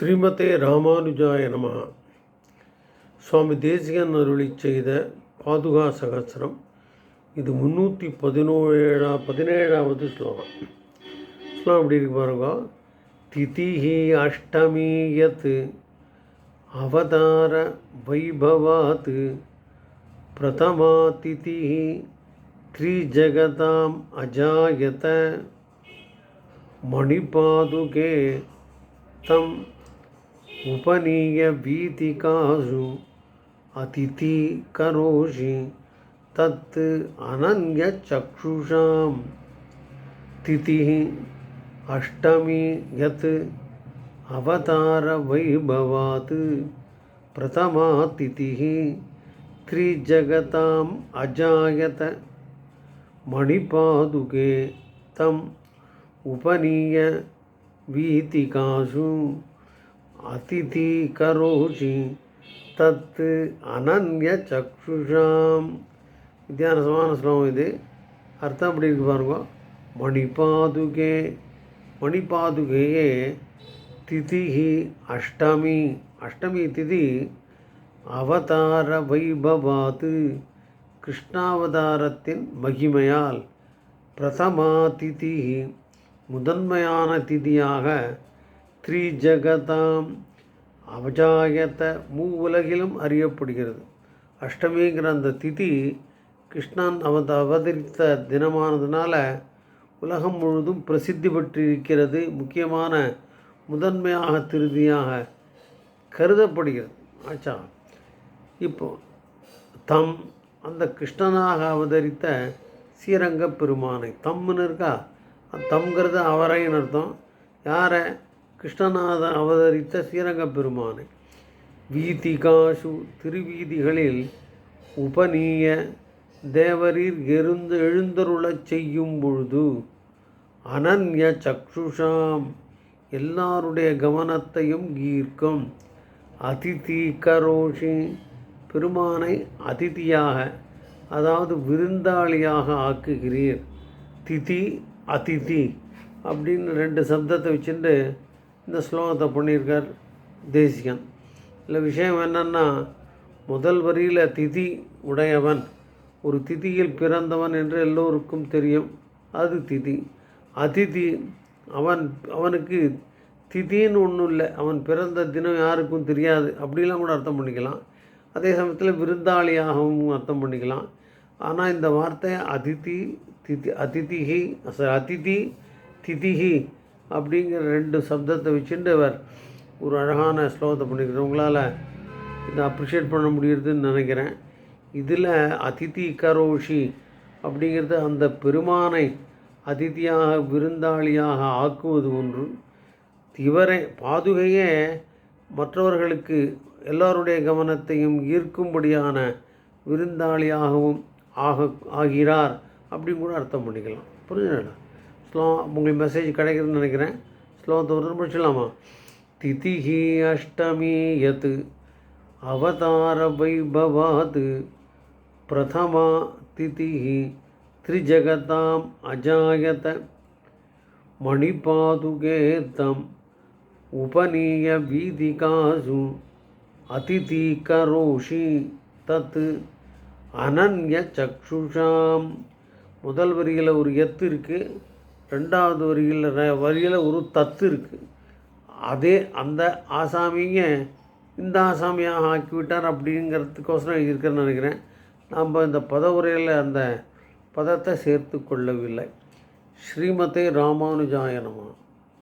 ஸ்ரீமதே ராமானுஜாய நம. சுவாமி தேசிகன் அருளி செய்த பாதுகா சகசிரம். இது முந்நூற்றி பதினோழா பதினேழாவது ஸ்லோகம். ஸ்லோகம் அப்படி இருக்கு பாருங்க. திதிஹி அஷ்டமீயத்து அவதார வைபவாத்து பிரதமா திதிஹி த்ரிஜகதாம் அஜாயத. மணிபாதுகே தம் उपनीयवीतिकासु अतिथिकरोषि तत् अनन्यचक्षुषां तिथिः अष्टमी यत् अवतारवैभवात्। प्रथमातिथिः त्रिजगताम् अजायत। मणिपादुके तम् उपनीयवीतिकासु அதிதி கரோஷி தத் அனன்ய சக்ஷுஷாம் வித்தியாசமான ஸ்லோகம் இது அர்த்தம் அப்படி இருக்கு பாருங்க। மணிபாதுகே மணிபாதுகையே திதிஹி அஷ்டமி அஷ்டமி திதி அவதார வைபவாத்து கிருஷ்ணாவதாரத்தின் மகிமையால் பிரதமா திதி முதன்மையான திதியாக ஸ்ரீஜகதாம் அபஜாயத்த அவஜாயத்த மூ உலகிலும் அறியப்படுகிறது. அஷ்டமிங்கிற அந்த திதி கிருஷ்ணன் அவத அவதரித்த தினமானதுனால உலகம் முழுதும் பிரசித்தி பெற்றிருக்கிறது. முக்கியமான முதன்மையாக திருதியாக கருதப்படுகிறது. ஆச்சா. இப்போ தம் அந்த கிருஷ்ணனாக அவதரித்த ஸ்ரீரங்க பெருமானை தம்முன்னு இருக்கா? தம்ங்கிறது அவரைன்னு அர்த்தம். யாரை? கிருஷ்ணநாத அவதரித்த ஸ்ரீரங்க பெருமானை வீதிகாசு திருவீதிகளில் உபநீய தேவரீர் எருந்து எழுந்தருளச் செய்யும் பொழுது அனன்ய சக்ஷுஷாம் எல்லாருடைய கவனத்தையும் ஈர்க்கும் அதிதி கரோஷி பெருமானை அதிதியாக அதாவது விருந்தாளியாக ஆக்குகிறீர். திதி அதிதி அப்படின்னு ரெண்டு சப்தத்தை வச்சுட்டு இந்த ஸ்லோகத்தை பண்ணியிருக்கார் தேசிகன். இல்லை விஷயம் என்னென்னா முதல் வரியில் திதி உடையவன் ஒரு திதியில் பிறந்தவன் என்று எல்லோருக்கும் தெரியும். அது திதி. அதிதி அவன் அவனுக்கு திதின்னு ஒன்றும் இல்லை. அவன் பிறந்த தினம் யாருக்கும் தெரியாது. அப்படிலாம் கூட அர்த்தம் பண்ணிக்கலாம். அதே சமயத்தில் விருந்தாளியாகவும் அர்த்தம் பண்ணிக்கலாம். ஆனால் இந்த வார்த்தை அதிதி திதி அதிதிஹி அதிதி திதிஹி அப்படிங்கிற ரெண்டு சப்தத்தை வச்சுட்டு அவர் ஒரு அழகான ஸ்லோகத்தை பண்ணிக்கிறேன் உங்களால் இதை அப்ரிஷியேட் பண்ண முடியுதுன்னு நினைக்கிறேன். இதில் அதிதி கரோஷி அப்படிங்கிறது அந்த பெருமானை அதிதியாக விருந்தாளியாக ஆக்குவது ஒன்று. இவரை பாதுகையே மற்றவர்களுக்கு எல்லோருடைய கவனத்தையும் ஈர்க்கும்படியான விருந்தாளியாகவும் ஆக ஆகிறார் அப்படின்னு கூட அர்த்தம் பண்ணிக்கலாம். புரிஞ்சுடா ஸ்லோ உங்களுக்கு மெசேஜ் கிடைக்குதுன்னு நினைக்கிறேன் ஸ்லோகத்தை ஒரு முடிச்சிடலாமா திதிஹி அஷ்டமி யத் அவதார வைபவாத் பிரதமா திதிஹி त्रिजगताम् अजायत मणिपादुके तम् उपनीय வீதிகாசு அதிதி கரோஷி தத் அனன்ய சக்ஷுஷாம் முதல் வரியில் ஒரு எத்து இருக்குது ரெண்டாவது வரியில் வரியில் ஒரு தத்து இருக்குது அதே அந்த ஆசாமிங்க இந்த ஆசாமியாக ஆக்கிவிட்டார் அப்படிங்கிறதுக்கோசரம் இருக்கிறேன்னு நினைக்கிறேன். நாம் இந்த பதவுரையில் அந்த பதத்தை சேர்த்து கொள்ளவில்லை. ஸ்ரீமதே ராமானுஜாயனமா